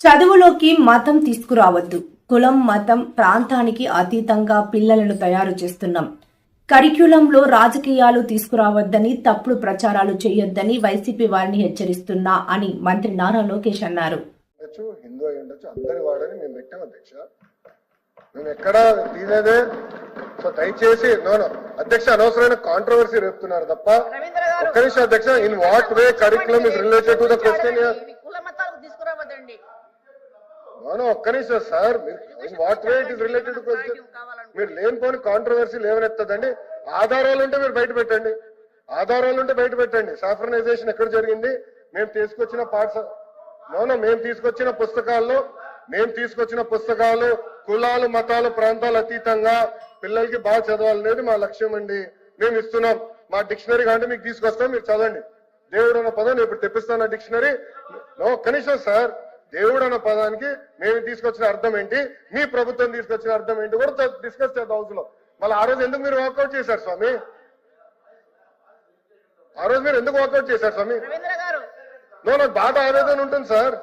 చదువులోకి మతం తీసుకురావద్దు. కులం మతం ప్రాంతానికి అతీతంగా పిల్లలను తయారు చేస్తున్నాం. కరిక్యులంలో రాజకీయాలు తీసుకురావద్దని తప్పుడు ప్రచారాలు చేయొద్దని వైసీపీ వారిని హెచ్చరిస్తున్నా అని మంత్రి నారా లోకేష్ అన్నారు. ఉండొచ్చు హిందూ అయి ఉండొచ్చు అందరి వాడని మేము పెట్టాం అధ్యక్ష. మేము ఎక్కడ తీసేదే సో దయచేసి నోనో అధ్యక్ష అనవసరమైన కాంట్రవర్సీ రేపుతున్నారు తప్ప రవీంద్ర గారు ఒక్క నిమిషం అధ్యక్ష in what way curriculum is related to the question no no ఒక్క నిమిషం sir what way it is related question? మీరు లేనిపోని కాంట్రవర్సీ లేవనెత్తదండి. ఆధారాలు ఉంటే మీరు బయట పెట్టండి. ఆధారాలు ఉంటే బయట పెట్టండి. సాఫ్రనైజేషన్ ఎక్కడ జరిగింది? మేము తీసుకొచ్చిన పాఠశ నోనో మేము తీసుకొచ్చిన పుస్తకాల్లో మేము తీసుకొచ్చిన పుస్తకాలు కులాలు మతాలు ప్రాంతాలు అతీతంగా పిల్లలకి బాగా చదవాలనేది మా లక్ష్యం అండి. మేము ఇస్తున్నాం. మా డిక్షనరీ అంటే మీకు తీసుకొస్తాం మీరు చదవండి. దేవుడు అన్న పదం ఇప్పుడు తెప్పిస్తాను డిక్షనరీ. నో కనీసం సార్. దేవుడు అన్న పదానికి మేము తీసుకొచ్చిన అర్థం ఏంటి? మీ ప్రభుత్వం తీసుకొచ్చిన అర్థం ఏంటి? కూడా డిస్కస్ చేద్దాం హౌస్లో మళ్ళీ ఆ రోజు ఎందుకు మీరు వాకౌట్ చేశారు స్వామి? ఆ రోజు మీరు ఎందుకు వాకౌట్ చేశారు స్వామి? నో నాకు బాధ ఆవేదన ఉంటుంది సార్.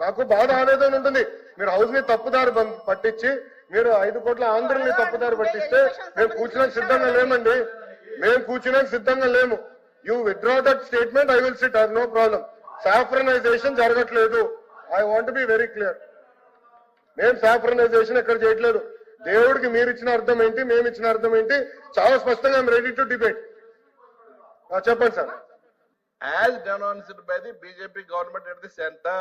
నాకు బాధ ఆవేదన ఉంటుంది. మీరు హౌస్ని తప్పుదారి పట్టించి మీరు ఐదు కోట్ల ఆంధ్రుల్ని తప్పుదారి పట్టిస్తే మేము కూర్చున్నాక సిద్ధంగా లేమండి. మేము కూర్చున్నాక సిద్ధంగా లేము. You withdraw that statement I will sit no problem saffronization జరగట్లేదు. I want be very clear మేము సాఫ్రనైజేషన్ ఎక్కడ చేయట్లేదు. దేవుడికి మీరు ఇచ్చిన అర్థం ఏంటి మేము ఇచ్చిన అర్థం ఏంటి చాలా స్పష్టంగా రెడీ టు డిబేట్ చెప్పండి sir. As denounced by the BJP government at the center,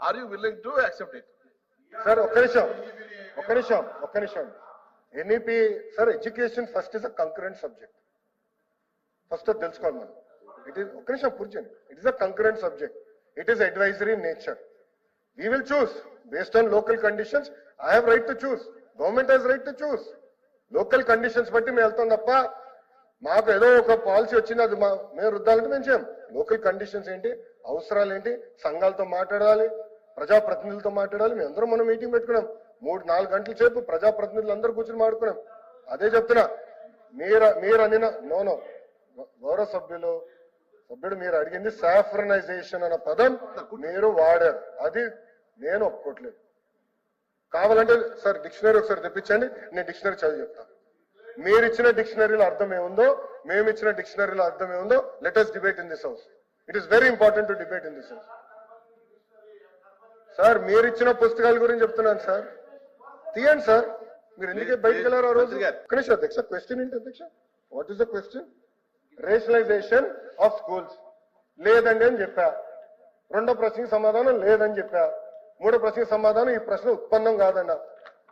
are you willing to accept it? Sir ఒక్క నిమిషం ఒక్క నిమిషం ఒక్క నిమిషం. NEP sir education first is a concurrent subject first తెలుసుకోవాలి మనం. ఇట్ ఈస్ ఒక్క నిమిషం కూర్చొని it is a concurrent subject it is advisory nature We will choose. Based on local conditions I have right to choose. Government has right to choose local conditions బట్టి మేము వెళ్తాం తప్ప మాకు ఏదో ఒక పాలసీ వచ్చింది అది మా- మేము రుద్దాలంటే మేము చేయం. లోకల్ కండిషన్స్ ఏంటి? అవసరాలు ఏంటి? సంఘాలతో మాట్లాడాలి ప్రజాప్రతినిధులతో మాట్లాడాలి. మేము అందరం మనం మీటింగ్ పెట్టుకున్నాం. మూడు నాలుగు గంటల సేపు ప్రజాప్రతినిధులు అందరూ కూర్చొని మాట్లాడుకున్నాం. అదే చెప్తున్నా. మీరు మీరు అనిన నోనో గౌరవ సభ్యులు సభ్యుడు మీరు అడిగింది సాఫ్రనైజేషన్ అన్న పదం మీరు వాడారు. అది నేను ఒప్పుకోవట్లేదు కావాలంటే సార్ డిక్షనరీ ఒకసారి తెప్పించండి. నేను డిక్షనరీ చదివి చెప్తాను మీరు ఇచ్చిన డిక్షనరీలో అర్థం ఏముందో మేము ఇచ్చిన డిక్షనరీలో అర్థం ఏముందో let us debate in this house it is very important to debate in this house sir మీరు ఇచ్చిన పుస్తకాల గురించి చెప్తున్నాను సార్. తీయండి సార్. మీరు ఎందుకే బయటకు వెళ్ళారు ఆ రోజు? అధ్యక్ష క్వశ్చన్ ఏంటి అధ్యక్ష? What is the question rationalization of schools లేదండి అని చెప్పా. రెండో ప్రశ్నకి సమాధానం లేదని చెప్పా. మూడో ప్రశ్నకి సమాధానం ఈ ప్రశ్న ఉత్పన్నం కాదన్న.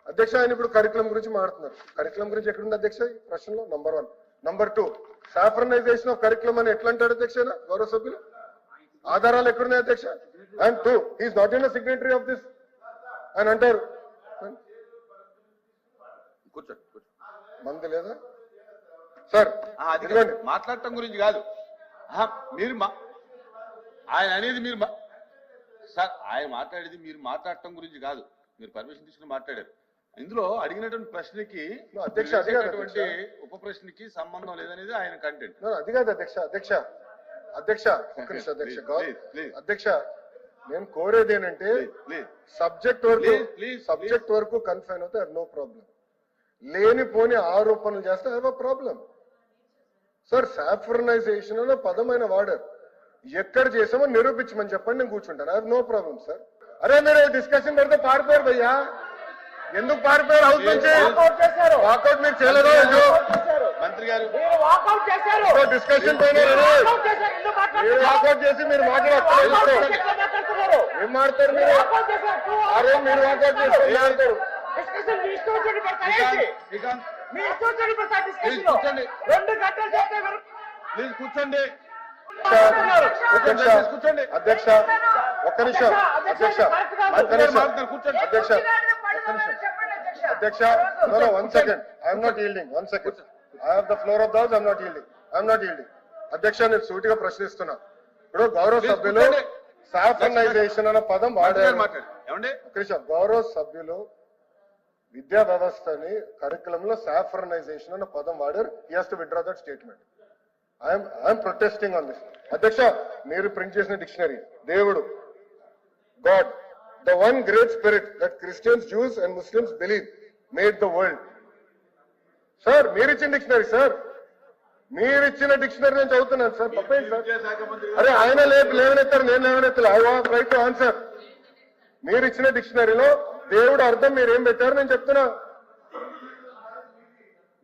అధ్యక్ష ఆయన ఇప్పుడు కరికులం గురించి మాట్లాడుతున్నారు. కరికులం గురించి ఎక్కడుంది అధ్యక్ష? ఈ ప్రశ్నలో number one number two saffronization of curriculum అని ఎట్లా అంటాడు అధ్యక్ష గౌరవ సభ్యులు? ఆధారాలు ఎక్కడున్నాయి అధ్యక్ష? And two is not in signatory of this అని అంటారు. కూర్చోండి కూర్చోండి. మంది లేదా? సార్ అది మాట్లాడటం గురించి కాదు. మీరు మా ఆయన అనేది మీరు సార్ ఆయన మాట్లాడేది మీరు మాట్లాడటం గురించి కాదు. మీరు పర్మిషన్ తీసుకుని మాట్లాడారు. ఇందులో అడిగినటువంటి ప్రశ్నకి అధ్యక్ష, అది వేసేటటువంటి ఉప ప్రశ్నకి సంబంధం లేదనేది ఆయన కంటెంట్ అది కాదు అధ్యక్ష అధ్యక్ష. అధ్యక్ష అధ్యక్ష. అధ్యక్ష. నేను కోరేది ఏంటంటే సబ్జెక్ట్ వరకు సబ్జెక్ట్ వరకు కన్ఫైన్ అవుతే నో ప్రాబ్లం లేనిపోని ఆరోపణలు చేస్తే have a problem sir saffronization అనే పదమైన వాడారు ఎక్కడ చేసామో నిరూపించమని చెప్పండి నేను కూర్చుంటాను. హ్యావ్ నో ప్రాబ్లం సార్ అరే మీరు డిస్కషన్ పెడితే పారిపోయారు భయ్యా. ఎందుకు పారిపోయారు? హౌస్ నుంచి. చేశారు. వాకౌట్ మీరు చేయలేదో మంత్రి గారు. మీరు వాకౌట్ చేశారు. డిస్కషన్ వాకౌట్ చేశారు. ఎందుకు మీరు మాట్లాడుతున్నారు? వాకౌట్ చేసి మీరు మాట్లాడుతున్నారు? ఏం మాడతారు మీరు వాకౌట్ చేశారు. Two అరే మీరు వాకౌట్ చేసి ఏం మాడతారు డిస్కషన్ మీ ఇష్టం వచ్చినట్టు పెడతారు శ్రీకాంత్? శ్రీకాంత్. కూర్చోండి. రెండు గంటలు చెప్తే విన- ప్లీజ్ కూర్చోండి. అధ్యక్ష కూర్చోండి. అధ్యక్ష ఒక్క నిమిషం అధ్యక్ష ఒక్క నిమిషం కూర్చోండి. అధ్యక్ష అధ్యక్ష. No no one second I'm not yielding one second I have the floor of the house I'm not yielding I'm not yielding అధ్యక్ష నేను సూటిగా ప్రశ్నిస్తున్నా. ఇప్పుడు గౌరవ Please, సభ్యులు కూర్చోండి. సాఫ్రనైజేషన్ అన్న పదం మంత్రి గారు వాడారు ఏమండి? గౌరవ సభ్యులు విద్యా వ్యవస్థని కరికులం లో సాఫ్రనైజేషన్ అన్న పదం వాడారు. He has to withdraw that statement I'm I'm protesting on this అధ్యక్ష మీరు ప్రింట్ చేసిన డిక్షనరీ దేవుడు God the one great spirit that Christians, Jews and Muslims believe made the world. Sir మీరు ఇచ్చిన డిక్షనరీ సార్ మీరు ఇచ్చిన డిక్షనరీ నేను చదువుతున్నాను సార్ తప్పేంటి సార్ అరే ఆయన లేవనెత్తారు నేను లేవనెత్తలే. I want right to answer మీరు ఇచ్చిన డిక్షనరీలో దేవుడు అర్థం మీరు పెట్టారు నేను చెప్తున్నా.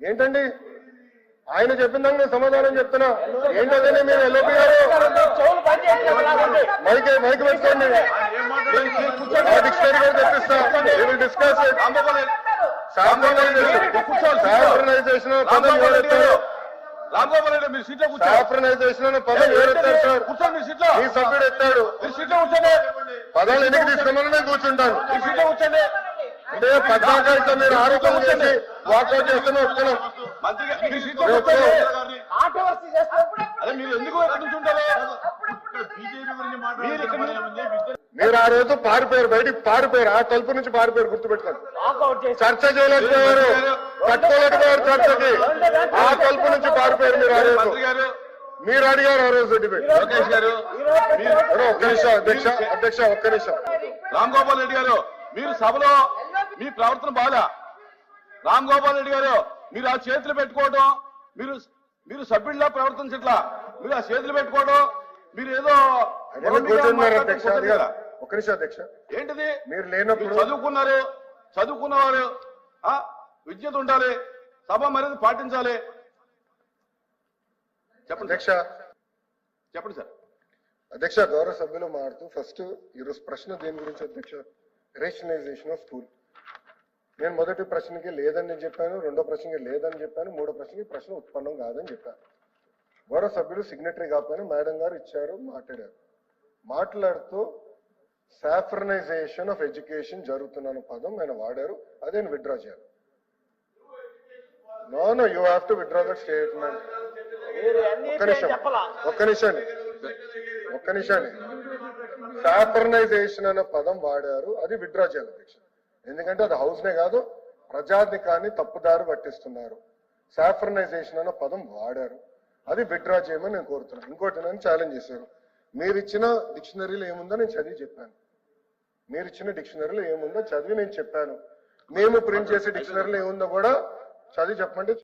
ఏంటండి? ఆయన చెప్పిన నేను సమాధానం చెప్తున్నా. ఏంటంటే మీరు ఎల్ఓపి గారు. మైక్ మైక్ పెట్టుకోండి. డిక్షనరీ కూడా తెప్పిస్తా. డిస్కస్ రాంగోపాల్ సాఫ్రనైజేషన్ పదం ఎవరెత్తారు? రాంగోపాల్ రెడ్డి మీరు సీట్లో కూర్చోండి సాఫ్రనైజేషన్ అనే పదం ఎవరెత్తారు సార్? కూర్చోండి మీరు సీట్లో. మీ సభ్యుడు ఎత్తాడు. మీరు సీట్లో కూర్చోండి. పదాలు ఎన్నిక తీసుకోమని నేను కూర్చుంటాను. మీరు సీట్లో కూర్చోండి. అంటే పద్నాలుగు మీరు ఆరోపణలు చేసి వాకౌట్ చేస్తూనే వస్తున్నాం. మంత్రి మీరు సీట్లో కూర్చోండి. అదే మీరు ఎందుకు ఎక్కడి నుంచి ఉంటారు మీరు ఇక్కడ నుంచి- మీరు ఆ రోజు పారిపోయారు బయటికి పారిపోయారు. ఆ తలుపు నుంచి పారిపోయారు గుర్తుపెట్టుకోండి. చర్చ చేయలేకపోయారు కట్టుకోలేకపోయారు చర్చకి? ఆ తలుపు నుంచి పారిపోయారు మీరు ఆ రోజు. మంత్రి గారు. మీరు అడిగారు ఆ రోజు లోకేష్ గారు. ఒక్క నిమిషం అధ్యక్ష అధ్యక్ష ఒక్క నిమిషం. రామ్ గోపాల్ రెడ్డి గారు మీరు సభలో మీ ప్రవర్తన బాగా. రామ్ గోపాల్ రెడ్డి గారు మీరు ఆ చేతులు పెట్టుకోవడం మీరు మీరు సభ్యుల్లా ప్రవర్తించట్లా. మీరు ఆ చేతులు పెట్టుకోవడం మీరు ఏదో అధ్యక్ష ఒక్క నిమిషం అధ్యక్ష. ఏంటిది? మీరు లేనప్పుడు చదువుకున్నారు? చదువుకున్నవారు ఆ విద్యత ఉండాలి సభ మర్యాద పాటించాలి. చెప్పండి అధ్యక్ష. చెప్పండి సార్. అధ్యక్ష గౌరవ సభ్యులు మారుతూ ఫస్ట్ ఈరోజు ప్రశ్న దేని గురించి అధ్యక్ష? Rationalization of school. నేను మొదటి ప్రశ్నకి లేదని నేను చెప్పాను రెండో ప్రశ్నకి లేదని చెప్పాను మూడో ప్రశ్నకి ప్రశ్న ఉత్పన్నం కాదని చెప్పాను గౌరవ సభ్యులు సిగ్నటరీ కాకపోయినా మేడం గారు ఇచ్చారు మాట్లాడారు. మాట్లాడుతూ సాఫ్రనైజేషన్ ఆఫ్ ఎడ్యుకేషన్ జరుగుతున్న పదం ఆయన వాడారు. అదే విత్డ్రా చేయాలి. No no you have to withdraw that statement ఒక్క నిమిషం. ఒక్క నిమిషం. ఒక్క నిమిషం. సాఫర్నైజేషన్ అనే పదం వాడారు. అది విత్డ్రా చేయాలి అధ్యక్ష. ఎందుకంటే అది హౌస్ నే కాదు ప్రజాధికాన్ని తప్పుదారి పట్టిస్తున్నారు. సాఫర్నైజేషన్ అనే పదం వాడారు. అది విత్డ్రా చేయమని నేను కోరుతున్నాను. ఇంకోటి నన్ను ఛాలెంజ్ చేశారు. మీరు ఇచ్చిన డిక్షనరీలో ఏముందో నేను చదివి చెప్పాను. మీరు ఇచ్చిన డిక్షనరీలో ఏముందో చదివి నేను చెప్పాను. మేము ప్రింట్ చేసే డిక్షనరీలో ఏముందో కూడా చదివి చెప్పండి